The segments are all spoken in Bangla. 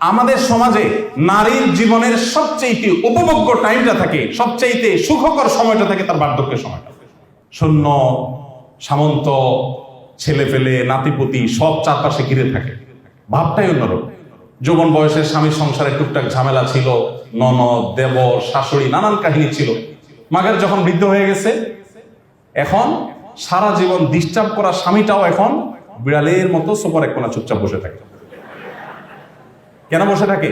আমাদের সমাজে নারীর জীবনের সবচেয়ে উপভোগ্য টাইমটা থাকে সবচেয়ে সুখকর সময়টা থাকে তার বার্ধক্যের সময়টা। শূন্য, সামন্ত ছেলে ফেলে নাতিপুতি, সব চারপাশে ঘিরে থাকে। ভাবটাই অন্যরকম। যৌবন বয়সের স্বামীর সংসারে টুকটাক ঝামেলা ছিল, ননদ দেব শাশুড়ি, নানান কাহিনী ছিল। মাগের যখন বৃদ্ধ হয়ে গেছে, এখন সারা জীবন ডিস্টার্ব করা স্বামীটাও এখন বিড়ালের মতো সোপার এক কোনা চুপচাপ বসে থাকে। কেন বসে থাকে?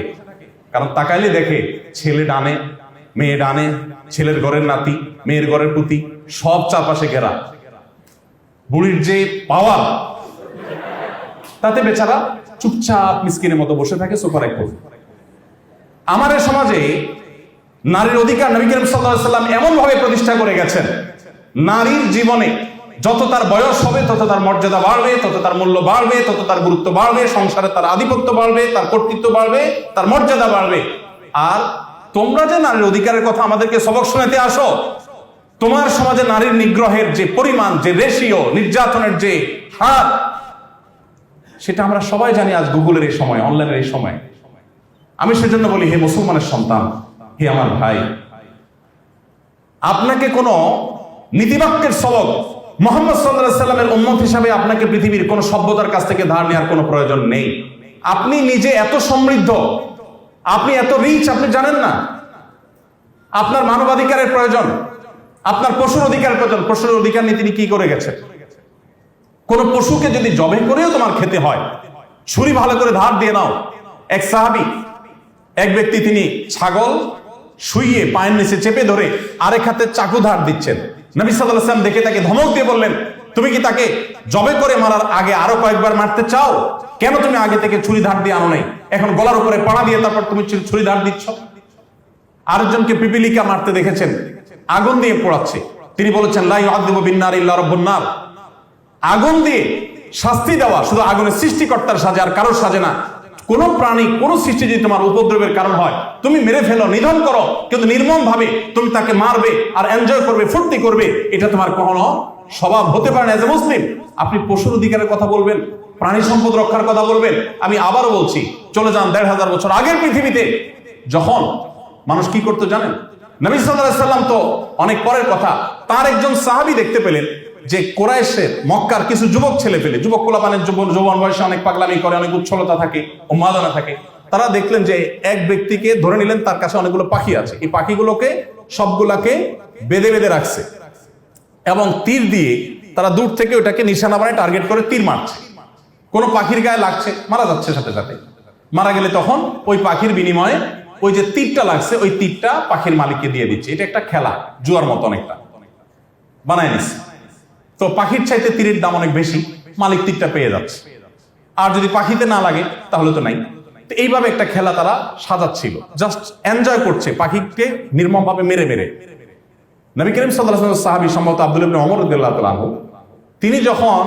কারণ তাকাইলে দেখে ছেলে ডানে, মেয়ে ডানে, ছেলের ঘরের নাতি, মেয়ের ঘরের পুতি, সব চারপাশে ঘেরা। বুড়ির যে পাওয়ার, তাতে বেচারা চুপচাপ মিসকিনের মতো বসে থাকে সোফার এক আমার সমাজে নারীর অধিকার নবী করিম সাল্লাল্লাহু সাল্লাম এমন ভাবে প্রতিষ্ঠা করে গেছেন, নারীর জীবনে যত তার বয়স হবে, তত তার মর্যাদা বাড়বে, তত তার মূল্য বাড়বে, তত তার গুরুত্ব বাড়বে, সংসারে তার আধিপত্য বাড়বে, তার কর্তৃত্ব বাড়বে, তার মর্যাদা বাড়বে। আর তোমরা যে নারীর অধিকারের কথা আমাদেরকে সবক শোনাতে আসো, তোমার সমাজে নারীর নিগ্রহের যে পরিমাণ, যে রেশিও নির্যাতনের যে হার, সেটা আমরা সবাই জানি আজ গুগলের এই সময়, অনলাইনের এই সময়। আমি সেজন্য বলি, হে মুসলমানের সন্তান, হে আমার ভাই, আপনাকে কোনো নীতিবাক্যের সবক মোহাম্মদ সাল্লামের উন্মত হিসাবে আপনাকে পৃথিবীর কোনো সভ্যতার কাছ থেকে ধার নেওয়ার কোনো প্রয়োজন নেই। আপনি নিজে এত সমৃদ্ধ, আপনি এত রিচ আপনি জানেন না। আপনার মানবাধিকারের প্রয়োজন, আপনার পশুর অধিকারের প্রয়োজন। পশুর অধিকার নিয়ে তিনি কি করে গেছেন? কোন পশুকে যদি জবে করেও তোমার খেতে হয়, ছুরি ভালো করে ধার দিয়ে নাও। এক সাহাবি, এক ব্যক্তি তিনি ছাগল শুইয়ে পায়ের নিচে চেপে ধরে আরেক হাতে চাকু ধার দিচ্ছেন। নবী আলাইহি দেখে তাকে ধমক দিয়ে বললেন, তুমি কি তাকে জবে করে মারার আগে আরও কয়েকবার মারতে চাও? কেন তুমি আগে থেকে ছুরি ধার দিয়ে আনো নাই? এখন গলার উপরে পাড়া দিয়ে তারপর তুমি ছুরি- ধার দিচ্ছ? আরেকজনকে পিপিলিকা মারতে দেখেছেন, আগুন দিয়ে পোড়াচ্ছে। তিনি বলেছেন লাই আদিব বিন্নার ইল্লা রব্বুন নার। আগুন দিয়ে শাস্তি দেওয়া শুধু আগুনের সৃষ্টিকর্তার সাজে আর কারোর সাজে না কোন প্রাণী, কোন সৃষ্টি যদি তোমার উপদ্রবের কারণ হয়, তুমি মেরে ফেলো, নিধন করো, কিন্তু নির্মম ভাবে তুমি তাকে মারবে আর এনজয় করবে, ফুর্তি করবে, এটা তোমার কখনো স্বভাব হতে পারে না এজ এ মুসলিম আপনি পশুর অধিকারের কথা বলবেন, প্রাণী সম্পদ রক্ষার কথা বলবেন, আমি আবারও বলছি, চলে যান দেড় হাজার বছর আগের পৃথিবীতে, যখন মানুষ কি করতে জানেন? নবী আলাইহি সাল্লাম তো অনেক পরের কথা, তার একজন সাহাবী দেখতে পেলেন যে কোরাইশের, মক্কার কিছু যুবক ছেলে পেলে, যুবক কোলাপানের যুবন বয়সে অনেক পাগলামি করে, অনেক উচ্ছলতা থাকে, উন্মাদনা থাকে, তারা দেখলেন যে এক ব্যক্তিকে ধরে নিলেন, তার কাছে অনেকগুলো পাখি আছে। এই পাখিগুলোকে সবগুলাকে বেঁধে বেঁধে রাখছে এবং তীর দিয়ে তারা দূর থেকে ওটাকে নিশানা বানায় টার্গেট করে তীর মারছে। কোনো পাখির গায়ে লাগছে, মারা যাচ্ছে সাথে সাথে। মারা গেলে তখন ওই পাখির বিনিময়ে ওই যে তীরটা লাগছে, ওই তীরটা পাখির মালিককে দিয়ে দিচ্ছে। এটা একটা খেলা, জুয়ার মতো অনেকটা বানায় নিচ্ছে তো পাখির চাইতে তীরের দাম অনেক বেশি মালিক তীরটা পেয়ে যাচ্ছে। আর যদি পাখিতে না লাগে তাহলে তো নাই। তো এইভাবে একটা খেলা তারা সাজাচ্ছিল। জাস্ট এনজয় করছে পাখিকে নির্মমভাবে মেরে মেরে। নবী করিম সাল্লাহ সাহাবি সম্ভবত আব্দুল ইবনে রাদিয়াল্লাহু আনহু, তিনি যখন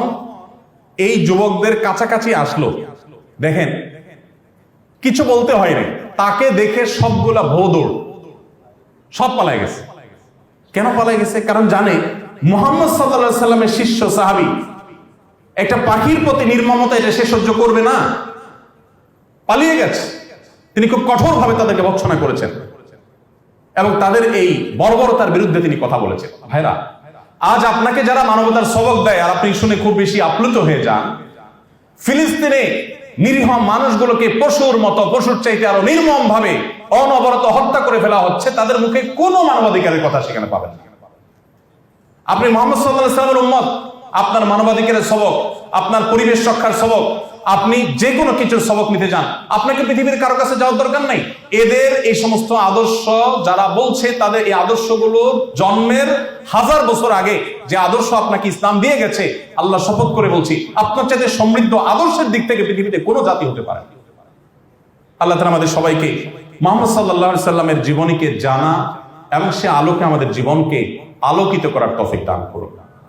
এই যুবকদের কাছাকাছি আসলো দেখেন কিছু বলতে হয়নি তাকে দেখে সবগুলা ভোদৌড় সব পালাই গেছে। কেন পালাই গেছে? কারণ জানে মোহাম্মদ সাল্লাহ সাল্লামের শিষ্য, সাহাবি। একটা পাখির প্রতি নির্মমতা এটা সে সহ্য করবে না। পালিয়ে গেছে। তিনি খুব কঠোরভাবে তাদেরকে ভৎসনা করেছেন। এবং তাদের এই বর্বরতার বিরুদ্ধে তিনি কথা বলেছেন। ভাইরা, আজ আপনাকে যারা মানবতার সবক দেয়, আর আপনি শুনে খুব বেশি আপ্লুত হয়ে যান, ফিলিস্তিনে নিরীহ মানুষগুলোকে পশুর মতো, পশুর চাইতে আরও নির্মম ভাবে অনবরত হত্যা করে ফেলা হচ্ছে, তাদের মুখে কোনো মানবাধিকারের কথা সেখানে পাবেন না। আপনি মোহাম্মদ সাল্লাহ সাল্লামের উম্মত, আপনার মানবাধিকারের সবক, আপনার পরিবেশ রক্ষার সবক, আপনি যে কোনো কিছুর সবক নিতে যান। আপনাকে পৃথিবীর কারও কাছে যাওয়ার দরকার নাই। এদের এই সমস্ত আদর্শ যারা বলছে, তাদের এই আদর্শগুলো জন্মের হাজার বছর আগে যে আদর্শ আপনাকে ইসলাম দিয়ে গেছে, আল্লাহ শপথ করে বলছি, আপনার চাইতে সমৃদ্ধ আদর্শের দিক থেকে পৃথিবীতে কোনো জাতি হতে পারে আল্লাহ তালা আমাদের সবাইকে মোহাম্মদ সাল্লাহ সাল্লামের জীবনীকে জানা এবং সে আলোকে আমাদের জীবনকে আলোকিত করার তফিক দান করুন